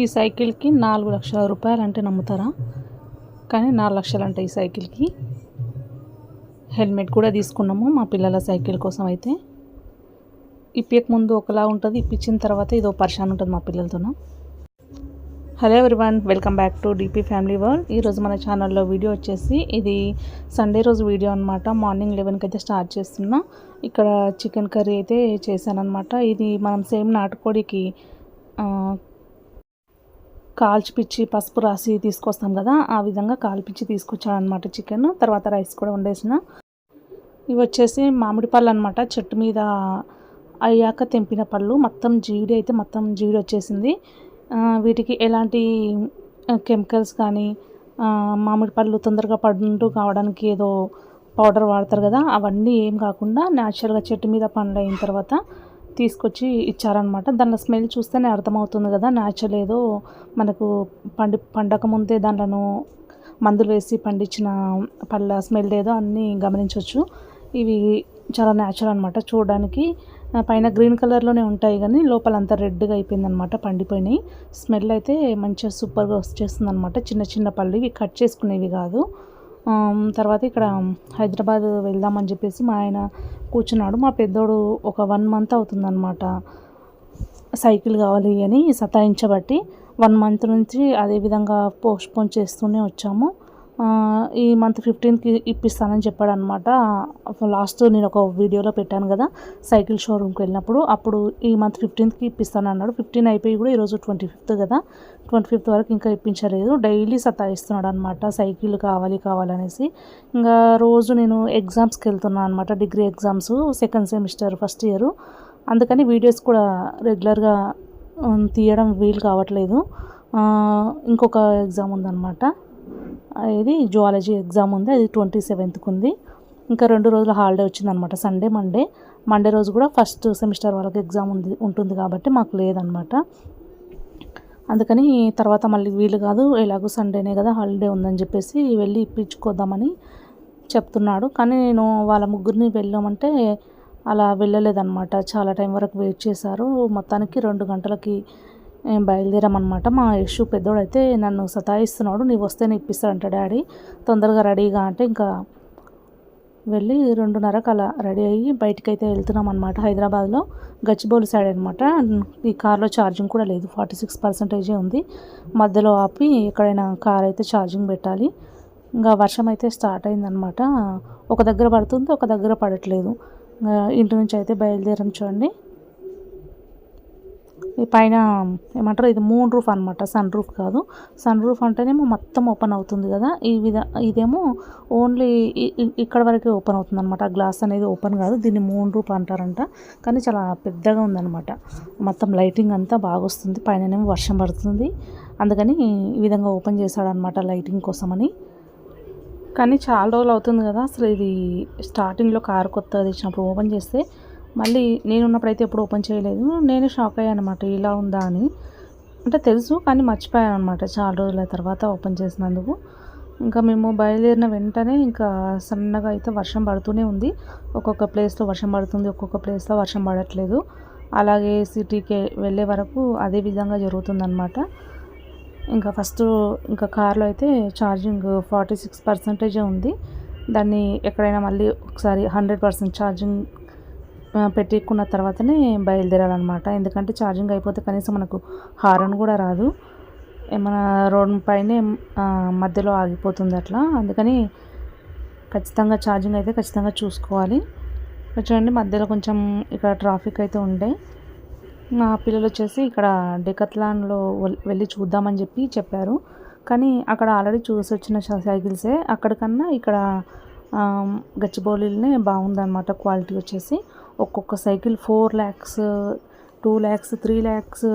ఈ సైకిల్కి నాలుగు లక్షల రూపాయలు అంటే నమ్ముతారా? కానీ నాలుగు లక్షలు అంటే ఈ సైకిల్కి హెల్మెట్ కూడా తీసుకున్నాము మా పిల్లల సైకిల్ కోసం అయితే. ఇప్పక ముందు ఒకలా ఉంటుంది ఇప్పించిన తర్వాత ఇదో పరిశాన్ ఉంటుంది మా పిల్లలతోన. Hello everyone welcome back to DP family world. ఈరోజు మన ఛానల్లో వీడియో వచ్చేసి ఇది సండే రోజు వీడియో అనమాట మార్నింగ్ లెవెన్కి అయితే స్టార్ట్ చేస్తున్నా. ఇక్కడ చికెన్ కర్రీ అయితే చేశానమాట ఇది మనం సేమ్ నాటుకోడికి కాల్చిపిచ్చి పసుపు రాసి తీసుకొస్తాం కదా ఆ విధంగా కాల్పిచ్చి తీసుకొచ్చాను అనమాట చికెన్ తర్వాత రైస్ కూడా వండేసిన. ఇవి వచ్చేసి మామిడి పళ్ళు అనమాట చెట్టు మీద అయ్యాక తెంపిన పళ్ళు. మొత్తం జీడి అయితే మొత్తం జీడి వచ్చేసింది. వీటికి ఎలాంటి కెమికల్స్ కానీ మామిడి పళ్ళు తొందరగా పండు కావడానికి ఏదో పౌడర్ వాడతారు కదా అవన్నీ ఏం కాకుండా న్యాచురల్గా చెట్టు మీద పండు అయిన తర్వాత తీసుకొచ్చి ఇచ్చారనమాట దాని స్మెల్ చూస్తేనే అర్థమవుతుంది కదా న్యాచురల్ ఏదో మనకు పండి పండక ముందే దాంట్లో మందులు వేసి పండించిన పళ్ళ స్మెల్ ఏదో అన్నీ గమనించవచ్చు ఇవి చాలా న్యాచురల్ అనమాట చూడడానికి. పైన గ్రీన్ కలర్లోనే ఉంటాయి కానీ లోపల అంతా రెడ్గా అయిపోయింది అనమాట పండిపోయినాయి. స్మెల్ అయితే మంచిగా సూపర్గా వచ్చేస్తుంది అనమాట చిన్న చిన్న పళ్ళు ఇవి కట్ చేసుకునేవి కాదు. తర్వాత ఇక్కడ హైదరాబాద్ వెళ్దామని చెప్పేసి మా ఆయన కూర్చున్నాడు. మా పెద్దోడు ఒక వన్ మంత్ అవుతుందన్నమాట సైకిల్ కావాలి అని సతాయించబట్టి వన్ మంత్ నుంచి అదే విధంగా పోస్ట్పోన్ చేస్తూనే వచ్చాము. ఈ మంత్ ఫిఫ్టీన్త్కి ఇప్పిస్తానని చెప్పాడు అనమాట లాస్ట్ నేను ఒక వీడియోలో పెట్టాను కదా సైకిల్ షోరూమ్కి వెళ్ళినప్పుడు. అప్పుడు ఈ మంత్ ఫిఫ్టీన్త్కి ఇప్పిస్తాను అన్నాడు ఫిఫ్టీన్ అయిపోయి కూడా ఈరోజు ట్వంటీ ఫిఫ్త్ కదా ట్వంటీ ఫిఫ్త్ వరకు ఇంకా ఇప్పించలేదు. డైలీ సతాయిస్తున్నాడు అనమాట సైకిల్ కావాలి కావాలనేసి. ఇంకా రోజు నేను ఎగ్జామ్స్కి వెళ్తున్నాను అనమాట degree exams second semester first year. అందుకని వీడియోస్ కూడా రెగ్యులర్గా తీయడం వీలు కావట్లేదు. ఇంకొక ఎగ్జామ్ ఉందన్నమాట. ఇది జువాలజీ ఎగ్జామ్ ఉంది. అది ట్వంటీ సెవెంత్కి ఉంది ఇంకా రెండు రోజుల హాలిడే వచ్చిందనమాట. Sunday Monday. మండే రోజు కూడా ఫస్ట్ సెమిస్టర్ వాళ్ళకి ఎగ్జామ్ ఉంది ఉంటుంది కాబట్టి మాకు లేదనమాట. అందుకని తర్వాత మళ్ళీ వీలు కాదు ఎలాగో సండేనే కదా హాలిడే ఉందని చెప్పేసి వెళ్ళి ఇప్పించుకోద్దామని చెప్తున్నాడు. కానీ నేను వాళ్ళ ముగ్గురిని వెళ్ళామంటే అలా వెళ్ళలేదన్నమాట చాలా టైం వరకు వెయిట్ చేశారు. మొత్తానికి రెండు గంటలకి బయలుదేరామన్నమాట. మా యశు పెద్దోడైతే నన్ను సతాయిస్తున్నాడు నీవు వస్తేనే ఇప్పిస్తాడంట డాడీ. తొందరగా రెడీగా అంటే ఇంకా వెళ్ళి రెండున్నరకు అలా రెడీ అయ్యి బయటికి అయితే వెళ్తున్నాం అనమాట హైదరాబాద్లో. గచ్చిబౌలి సైడ్ అనమాట ఈ కార్లో ఛార్జింగ్ కూడా లేదు ఫార్టీ సిక్స్ పర్సెంటేజే ఉంది. మధ్యలో ఆపి ఎక్కడైనా కార్ అయితే ఛార్జింగ్ పెట్టాలి. ఇంకా వర్షం అయితే స్టార్ట్ అయిందనమాట ఒక దగ్గర పడుతుంది ఒక దగ్గర పడట్లేదు. ఇంకా ఇంటి నుంచి అయితే బయలుదేరం చూడండి. పైన ఏమంటారు? ఇది మూన్ రూఫ్ అనమాట సన్ రూఫ్ కాదు. సన్ రూఫ్ అంటేనేమో మొత్తం ఓపెన్ అవుతుంది కదా. ఈ విధ ఇదేమో ఓన్లీ ఇక్కడ వరకే ఓపెన్ అవుతుంది అనమాట గ్లాస్ అనేది ఓపెన్ కాదు. దీన్ని మూన్ రూఫ్ అంటారంట. కానీ చాలా పెద్దగా ఉందన్నమాట. మొత్తం లైటింగ్ అంతా బాగా వస్తుంది. పైననేమో వర్షం పడుతుంది. అందుకని ఈ విధంగా ఓపెన్ చేశాడనమాట లైటింగ్ కోసమని. కానీ చాలా రోజులు అవుతుంది కదా. అసలు ఇది స్టార్టింగ్లో కారు కొత్తగా తెచ్చినప్పుడు ఓపెన్ చేస్తే మళ్ళీ నేను ఉన్నప్పుడు అయితే ఎప్పుడు ఓపెన్ చేయలేదు. నేను షాక్ అయ్యాను అనమాట ఇలా ఉందా అని. అంటే తెలుసు కానీ మర్చిపోయాను అనమాట చాలా రోజుల తర్వాత ఓపెన్ చేసినందుకు. ఇంకా మేము బయలుదేరిన వెంటనే ఇంకా సన్నగా అయితే వర్షం పడుతూనే ఉంది. ఒక్కొక్క ప్లేస్లో వర్షం పడుతుంది ఒక్కొక్క ప్లేస్లో వర్షం పడట్లేదు. అలాగే సిటీకి వెళ్ళే వరకు అదే విధంగా జరుగుతుందన్నమాట. ఇంకా ఫస్ట్ ఇంకా కార్లో అయితే ఛార్జింగ్ ఫార్టీ సిక్స్ పర్సెంటేజే ఉంది. దాన్ని ఎక్కడైనా మళ్ళీ ఒకసారి హండ్రెడ్ పర్సెంట్ ఛార్జింగ్ పెట్టుకున్న తర్వాతనే బయలుదేరాలన్నమాట. ఎందుకంటే ఛార్జింగ్ అయిపోతే కనీసం మనకు హారన్ కూడా రాదు. ఏమైనా రోడ్ పైనే మధ్యలో ఆగిపోతుంది అట్లా. అందుకని ఖచ్చితంగా ఛార్జింగ్ అయితే ఖచ్చితంగా చూసుకోవాలి. చూడండి మధ్యలో కొంచెం ఇక్కడ ట్రాఫిక్ అయితే ఉండే. మా పిల్లలు వచ్చేసి ఇక్కడ డెకత్లాన్లో వెళ్ళి చూద్దామని చెప్పి చెప్పారు. కానీ అక్కడ ఆల్రెడీ చూసి వచ్చిన సైకిల్సే. అక్కడికన్నా ఇక్కడ గచ్చిబౌలిలోనే బాగుందన్నమాట క్వాలిటీ వచ్చేసి. ఒక్కొక్క cycle four lakhs two lakhs three lakhs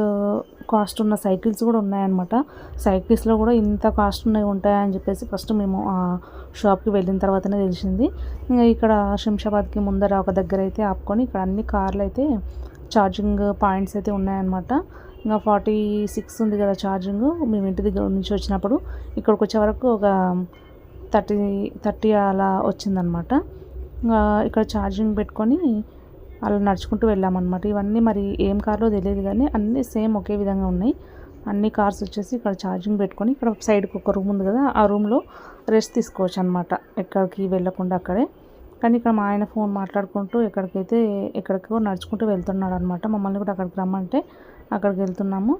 cost ఉన్న సైకిల్స్ కూడా ఉన్నాయన్నమాట. సైకిల్స్లో కూడా ఇంత కాస్ట్ ఉన్నాయి ఉంటాయని చెప్పేసి ఫస్ట్ మేము ఆ షాప్కి వెళ్ళిన తర్వాతనే తెలిసింది. ఇంకా ఇక్కడ శంషాబాద్కి ముందర ఒక దగ్గర అయితే ఆపుకొని ఇక్కడ అన్ని కార్లు అయితే ఛార్జింగ్ పాయింట్స్ అయితే ఉన్నాయన్నమాట. ఇంకా ఫార్టీ సిక్స్ ఉంది కదా ఛార్జింగ్ మేము ఇంటి దగ్గర నుంచి వచ్చినప్పుడు ఇక్కడికి వచ్చే వరకు ఒక థర్టీ థర్టీ అలా వచ్చిందనమాట. ఇక్కడ ఛార్జింగ్ పెట్టుకొని అలా నడుచుకుంటూ వెళ్ళామన్నమాట ఇవన్నీ మరి ఏం కార్లో తెలియదు కానీ అన్నీ సేమ్ ఒకే విధంగా ఉన్నాయి. అన్ని కార్స్ వచ్చేసి ఇక్కడ ఛార్జింగ్ పెట్టుకొని ఇక్కడ సైడ్కి ఒక రూమ్ ఉంది కదా ఆ రూమ్లో రెస్ట్ తీసుకోవచ్చు అనమాట ఎక్కడికి వెళ్ళకుండా అక్కడే. కానీ ఇక్కడ మా ఆయన ఫోన్ మాట్లాడుకుంటూ ఎక్కడికైతే ఎక్కడికో నడుచుకుంటూ వెళ్తున్నాడు అనమాట మమ్మల్ని కూడా అక్కడికి రమ్మంటే అక్కడికి వెళ్తున్నాము.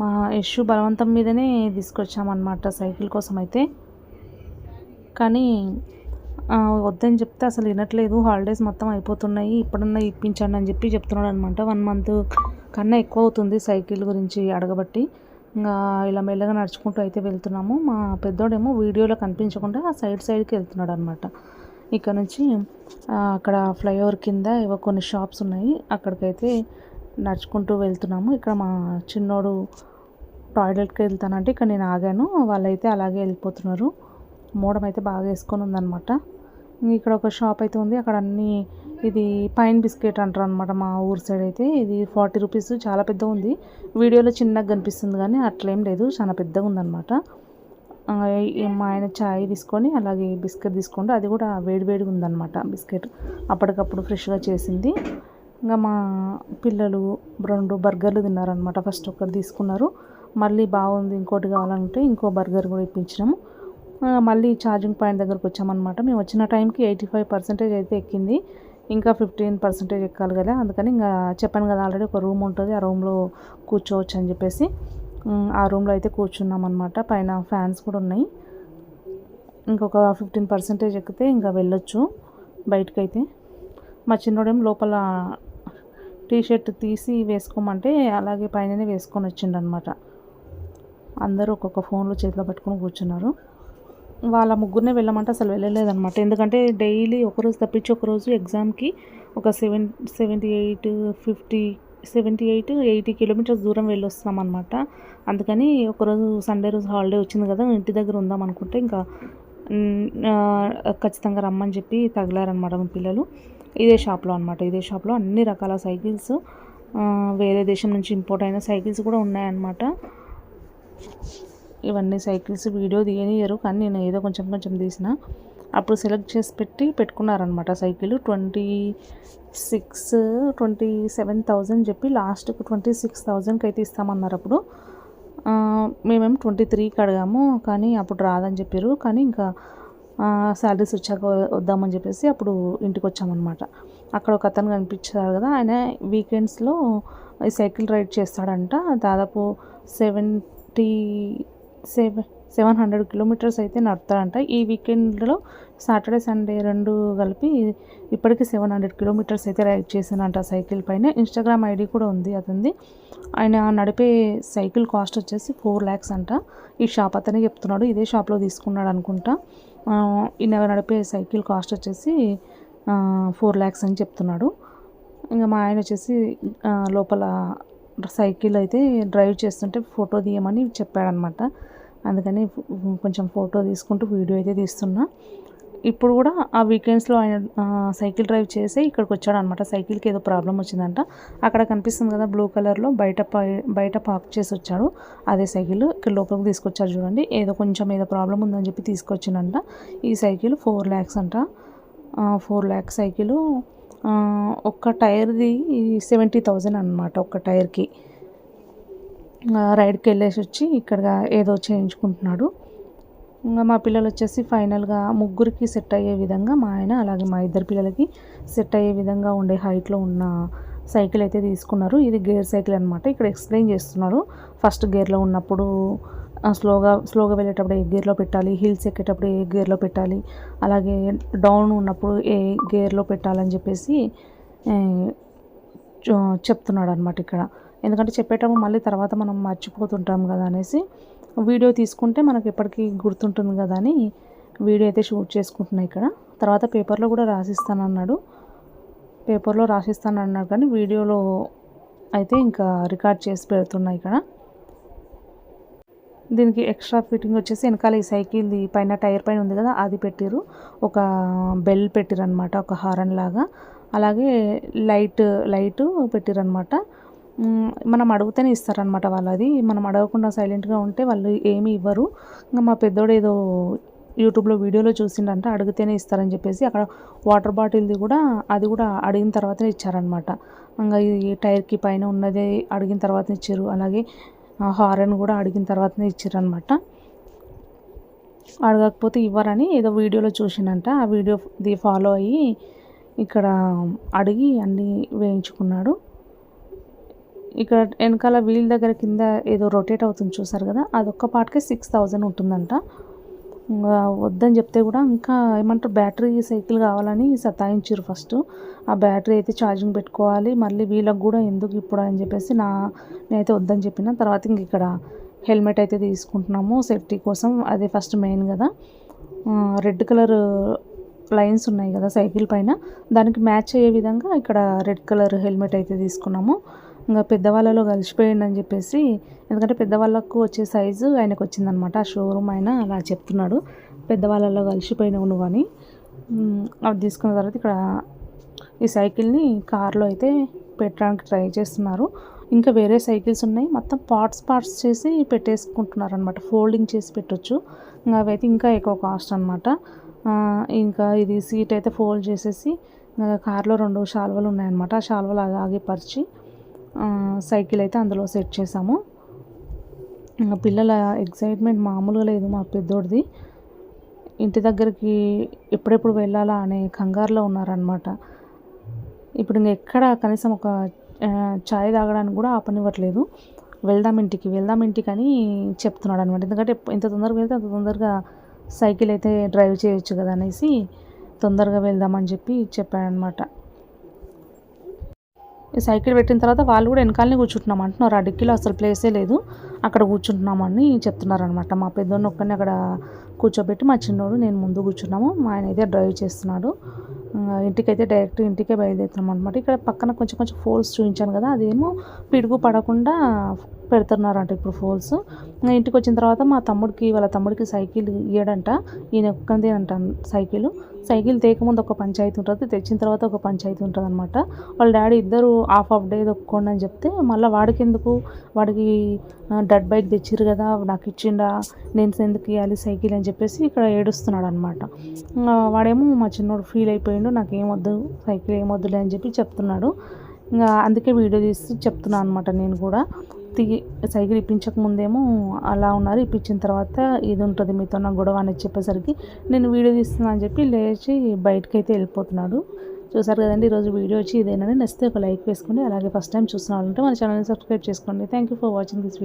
మా యశు బలవంతం మీదనే తీసుకొచ్చామన్నమాట సైకిల్ కోసం అయితే. కానీ వద్దని చెప్తే అసలు వినట్లేదు. హాలిడేస్ మొత్తం అయిపోతున్నాయి. ఇప్పుడున్న ఇప్పించండి అని చెప్పి చెప్తున్నాడు అనమాట వన్ మంత్ కన్నా ఎక్కువ అవుతుంది సైకిల్ గురించి అడగబట్టి. ఇంకా ఇలా మెల్లగా నడుచుకుంటూ అయితే వెళ్తున్నాము. మా పెద్దోడేమో వీడియోలో కనిపించకుండా ఆ సైడ్ సైడ్కి వెళ్తున్నాడు అనమాట ఇక్కడ నుంచి అక్కడ ఫ్లైఓవర్ కింద ఏవో కొన్ని షాప్స్ ఉన్నాయి. అక్కడికైతే నడుచుకుంటూ వెళ్తున్నాము. ఇక్కడ మా చిన్నోడు టాయిలెట్కి వెళ్తానంటే ఇక్కడ నేను ఆగాను. వాళ్ళైతే అలాగే వెళ్ళిపోతున్నారు. మోడం అయితే బాగా వేసుకొని ఉందన్నమాట. ఇక్కడ ఒక షాప్ అయితే ఉంది. అక్కడ అన్ని ఇది పైన్ బిస్కెట్ అంటారు అనమాట మా ఊరు సైడ్ అయితే. ఇది ఫార్టీ రూపీస్ చాలా పెద్దగా ఉంది. వీడియోలో చిన్నగా కనిపిస్తుంది కానీ అట్లేం లేదు. చాలా పెద్దగా ఉందన్నమాట. మా ఆయన చాయ్ తీసుకొని అలాగే బిస్కెట్ తీసుకుంటే అది కూడా వేడివేడిగా ఉందన్నమాట బిస్కెట్. అప్పటికప్పుడు ఫ్రెష్గా చేసింది. ఇంకా మా పిల్లలు రెండు బర్గర్లు తిన్నారనమాట ఫస్ట్ ఒకటి తీసుకున్నారు. మళ్ళీ బాగుంది. ఇంకోటి కావాలంటే ఇంకో బర్గర్ కూడా ఇప్పించినాము. మళ్ళీ ఛార్జింగ్ పాయింట్ దగ్గరకు వచ్చామన్నమాట. మేము వచ్చిన టైంకి ఎయిటీ ఫైవ్ పర్సెంటేజ్ అయితే ఎక్కింది. ఇంకా ఫిఫ్టీన్ పర్సెంటేజ్ ఎక్కాలి కదా. అందుకని ఇంకా చెప్పాను కదా ఆల్రెడీ ఒక రూమ్ ఉంటుంది. ఆ రూమ్లో కూర్చోవచ్చు అని చెప్పేసి. ఆ రూమ్లో అయితే కూర్చున్నాం అనమాట పైన ఫ్యాన్స్ కూడా ఉన్నాయి. ఇంకొక ఫిఫ్టీన్ పర్సెంటేజ్ ఎక్కితే ఇంకా వెళ్ళొచ్చు బయటకైతే. మా చిన్నోడేమో లోపల టీ షర్ట్ తీసి వేసుకోమంటే అలాగే పైననే వేసుకొని వచ్చిండు అనమాట అందరూ ఒక్కొక్క ఫోన్లు చేతిలో పట్టుకొని కూర్చున్నారు. వాళ్ళ ముగ్గురినే వెళ్ళమంటే అసలు వెళ్ళలేదన్నమాట. ఎందుకంటే డైలీ ఒకరోజు తప్పించి ఒకరోజు ఎగ్జామ్కి ఒక seven seventy eight fifty seventy eight eighty kilometres దూరం వెళ్ళొస్తున్నాం అనమాట అందుకని ఒకరోజు సండే రోజు హాలిడే వచ్చింది కదా ఇంటి దగ్గర ఉందాం అనుకుంటే ఇంకా ఖచ్చితంగా రమ్మని చెప్పి తగిలారనమాట మా పిల్లలు. ఇదే షాప్లో అనమాట ఇదే షాప్లో అన్ని రకాల సైకిల్స్ వేరే దేశం నుంచి ఇంపోర్ట్ అయిన సైకిల్స్ కూడా ఉన్నాయన్నమాట. ఇవన్నీ సైకిల్స్ వీడియో తీయనియరు కానీ నేను ఏదో కొంచెం కొంచెం తీసిన. అప్పుడు సెలెక్ట్ చేసి పెట్టి పెట్టుకున్నారనమాట cycle. Twenty six twenty seven thousand చెప్పి లాస్ట్కి ట్వంటీ సిక్స్ థౌజండ్కి అయితే ఇస్తామన్నారు అప్పుడు. మేమేం ట్వంటీ త్రీకి అడిగాము కానీ అప్పుడు రాదని చెప్పారు. కానీ ఇంకా శాలరీస్ వచ్చాక వద్దామని చెప్పేసి అప్పుడు ఇంటికి వచ్చామన్నమాట అక్కడ ఒక అతను కనిపించారు కదా ఆయన వీకెండ్స్లో ఈ సైకిల్ రైడ్ చేస్తాడంట. దాదాపు seventy seven seven hundred kilometres అయితే నడతారంట. ఈ వీకెండ్లో సాటర్డే సండే రెండు కలిపి ఇప్పటికీ సెవెన్ హండ్రెడ్ కిలోమీటర్స్ అయితే రైడ్ చేశానంట సైకిల్ పైన. ఇన్స్టాగ్రామ్ ఐడి కూడా ఉంది అతనిది. ఆయన నడిపే సైకిల్ కాస్ట్ వచ్చేసి ఫోర్ ల్యాక్స్ అంట. ఈ షాప్ అతనే చెప్తున్నాడు. ఇదే షాప్లో తీసుకున్నాడు అనుకుంటా. ఆ, ఈయన నడిపే సైకిల్ కాస్ట్ వచ్చేసి ఫోర్ ల్యాక్స్ అని చెప్తున్నాడు. ఇంకా మా ఆయన వచ్చేసి లోపల సైకిల్ అయితే డ్రైవ్ చేస్తుంటే ఫోటో తీయమని చెప్పాడనమాట. అందుకని కొంచెం ఫోటో తీసుకుంటూ వీడియో అయితే తీస్తున్నా. ఇప్పుడు కూడా ఆ వీకెండ్స్లో ఆయన సైకిల్ డ్రైవ్ చేసి ఇక్కడికి వచ్చాడు అనమాట సైకిల్కి ఏదో ప్రాబ్లం వచ్చిందంట. అక్కడ కనిపిస్తుంది కదా బ్లూ కలర్లో బయట పై- బయట పార్క్ చేసి వచ్చాడు. అదే సైకిల్ ఇక్కడ లోపలికి తీసుకొచ్చారు చూడండి. ఏదో కొంచెం ఏదో ప్రాబ్లం ఉందని చెప్పి తీసుకొచ్చిందంట ఈ సైకిల్ ఫోర్ ల్యాక్స్ అంట. ఫోర్ ల్యాక్స్ సైకిల్ ఒక్క టైర్ది సెవెంటీ థౌజండ్ అనమాట ఒక్క టైర్కి. రైడ్కి వెళ్ళేసి వచ్చి ఇక్కడ ఏదో చేయించుకుంటున్నాడు. ఇంకా మా పిల్లలు వచ్చేసి ఫైనల్గా ముగ్గురికి సెట్ అయ్యే విధంగా మా ఆయన అలాగే మా ఇద్దరు పిల్లలకి సెట్ అయ్యే విధంగా ఉండే హైట్లో ఉన్న సైకిల్ అయితే తీసుకున్నారు. ఇది గేర్ సైకిల్ అనమాట ఇక్కడ ఎక్స్ప్లెయిన్ చేస్తున్నారు. ఫస్ట్ గేర్లో ఉన్నప్పుడు స్లోగా స్లోగా వెళ్ళేటప్పుడు ఏ గేర్లో పెట్టాలి హిల్స్ ఎక్కేటప్పుడు ఏ గేర్లో పెట్టాలి అలాగే డౌన్ ఉన్నప్పుడు ఏ గేర్లో పెట్టాలని చెప్పేసి చెప్తున్నాడు అనమాట ఇక్కడ. ఎందుకంటే చెప్పేటప్పుడు మళ్ళీ తర్వాత మనం మర్చిపోతుంటాం కదా అనేసి వీడియో తీసుకుంటే మనకి ఎప్పటికీ గుర్తుంటుంది కదా అని వీడియో అయితే షూట్ చేసుకుంటున్నా ఇక్కడ. తర్వాత పేపర్లో కూడా రాసిస్తానన్నాడు. పేపర్లో రాసిస్తాను అన్నాడు కానీ వీడియోలో అయితే ఇంకా రికార్డ్ చేసి పెడుతున్నా ఇక్కడ. దీనికి ఎక్స్ట్రా ఫిట్టింగ్ వచ్చేసి వెనకాల ఈ సైకిల్ది పైన టైర్ పైన ఉంది కదా అది పెట్టిరు ఒక బెల్ పెట్టిరు అనమాట ఒక హారన్ లాగా. అలాగే లైట్ లైట్ పెట్టిరు అనమాట మనం అడిగితేనే ఇస్తారనమాట వాళ్ళది. మనం అడగకుండా సైలెంట్గా ఉంటే వాళ్ళు ఏమీ ఇవ్వరు. ఇంకా మా పెద్దోడు ఏదో యూట్యూబ్లో వీడియోలో చూసిండంట అడిగితేనే ఇస్తారని చెప్పేసి అక్కడ వాటర్ బాటిల్ది కూడా అది కూడా అడిగిన తర్వాతనే ఇచ్చారనమాట ఇంకా ఈ టైర్కి పైన ఉన్నదే అడిగిన తర్వాత ఇచ్చారు. అలాగే హారన్ కూడా అడిగిన తర్వాతనే ఇచ్చారనమాట అడగకపోతే ఇవ్వరని ఏదో వీడియోలో చూసినంట ఆ వీడియో ది ఫాలో అయ్యి ఇక్కడ అడిగి అన్నీ వేయించుకున్నాడు. ఇక్కడ వెనకాల వీల్ దగ్గర కింద ఏదో రొటేట్ అవుతుంది చూసారు కదా? అదొక్క పాటకే సిక్స్ థౌజండ్ ఉంటుందంట. వద్దని చెప్తే కూడా ఇంకా ఏమంటారు బ్యాటరీ సైకిల్ కావాలని సతాయించారు ఫస్ట్ ఆ బ్యాటరీ అయితే ఛార్జింగ్ పెట్టుకోవాలి. మళ్ళీ వీళ్ళకి కూడా ఎందుకు ఇప్పుడు అని చెప్పేసి నా నేనైతే వద్దని చెప్పిన. తర్వాత ఇంక ఇక్కడ హెల్మెట్ అయితే తీసుకుంటున్నాము. సేఫ్టీ కోసం అదే ఫస్ట్ మెయిన్ కదా. రెడ్ కలర్ లైన్స్ ఉన్నాయి కదా సైకిల్ పైన. దానికి మ్యాచ్ అయ్యే విధంగా ఇక్కడ రెడ్ కలర్ హెల్మెట్ అయితే తీసుకున్నాము. ఇంకా పెద్దవాళ్ళలో కలిసిపోయిండని అని చెప్పేసి ఎందుకంటే పెద్దవాళ్ళకు వచ్చే సైజు ఆయనకు వచ్చిందనమాట ఆ షోరూమ్ ఆయన అలా చెప్తున్నాడు. పెద్దవాళ్ళలో కలిసిపోయినావు నువ్వు అని. అది తీసుకున్న తర్వాత ఇక్కడ ఈ సైకిల్ని కార్లో అయితే పెట్టడానికి ట్రై చేస్తున్నారు. ఇంకా వేరే సైకిల్స్ ఉన్నాయి. మొత్తం పార్ట్స్ పార్ట్స్ చేసి పెట్టేసుకుంటున్నారు అనమాట ఫోల్డింగ్ చేసి పెట్టొచ్చు. ఇంకా అవైతే ఇంకా ఎక్కువ కాస్ట్ అనమాట ఇంకా ఇది సీట్ అయితే ఫోల్డ్ చేసేసి కార్లో రెండు షాల్వలు ఉన్నాయన్నమాట. ఆ షాల్వలు అలాగే పరిచి సైకిల్ అయితే అందులో సెట్ చేసాము పిల్లల ఎగ్జైట్మెంట్ మామూలుగా లేదు మా పెద్దోడిది. ఇంటి దగ్గరికి ఎప్పుడెప్పుడు వెళ్ళాలా అనే కంగారులో ఉన్నారనమాట ఇప్పుడు ఇంక ఎక్కడ కనీసం ఒక ఛాయ్ తాగడానికి కూడా ఆపనివ్వట్లేదు. వెళ్దాం ఇంటికి వెళ్దాం ఇంటికి అని చెప్తున్నాడు అనమాట ఎందుకంటే ఎంత తొందరగా వెళ్తే అంత తొందరగా సైకిల్ అయితే డ్రైవ్ చేయొచ్చు కదా అనేసి తొందరగా వెళ్దామని చెప్పి చెప్పాడనమాట సైకిల్ పెట్టిన తర్వాత వాళ్ళు కూడా వెనకాలనే కూర్చుంటున్నాం అంటున్నారు. ఆ డిక్కీలో అసలు ప్లేసే లేదు. అక్కడ కూర్చుంటున్నామని చెప్తున్నారు అనమాట మా పెద్దోడిని ఒక్కరిని అక్కడ కూర్చోబెట్టి మా చిన్నోడు నేను ముందు కూర్చున్నాము. మా ఆయన అయితే డ్రైవ్ చేస్తున్నాడు. ఇంటికైతే డైరెక్ట్ ఇంటికే బయలుదేరుతున్నాం అనమాట ఇక్కడ పక్కన కొంచెం కొంచెం ఫోల్స్ చూపించాను కదా అదేమో పిడుగు పడకుండా పెడుతున్నారంట ఇప్పుడు ఫోల్స్. ఇంటికి వచ్చిన తర్వాత మా తమ్ముడికి వాళ్ళ తమ్ముడికి సైకిల్ ఇయ్యడంట. ఈయన ఒక్కంది అంట సైకిల్. సైకిల్ తేకముందు ఒక పంచాయతీ ఉంటుంది తెచ్చిన తర్వాత ఒక పంచాయతీ ఉంటుంది అనమాట వాళ్ళ డాడీ ఇద్దరు హాఫ్ ఆఫ్ డే దొక్కోండి అని చెప్తే మళ్ళీ వాడికి ఎందుకు? వాడికి డడ్ బైక్ తెచ్చిరు కదా నాకు ఇచ్చిండా నేను ఎందుకు ఇవ్వాలి సైకిల్ అని చెప్పేసి ఇక్కడ ఏడుస్తున్నాడు అనమాట వాడేమో మా చిన్నోడు ఫీల్ అయిపోయిండు నాకు ఏమొద్దు సైకిల్ ఏమొద్దులే అని చెప్పి చెప్తున్నాడు. ఇంకా అందుకే వీడియో తీసి చెప్తున్నాను అనమాట నేను కూడా. దిగి సైకిల్ ఇప్పించక ముందేమో అలా ఉన్నారు. ఇప్పించిన తర్వాత ఇది ఉంటుంది మీతో నా గొడవ అని చెప్పేసరికి నేను వీడియో తీస్తున్నా అని చెప్పి లేచి బయటకు అయితే వెళ్ళిపోతున్నాడు. చూసారు కదండి ఈరోజు వీడియో వచ్చి ఇదేనని నచ్చితే ఒక లైక్ వేసుకోండి అలాగే ఫస్ట్ టైం చూస్తున్న వాళ్ళంటే మన ఛానల్ని సబ్స్క్రైబ్ చేసుకోండి. Thank you for watching this video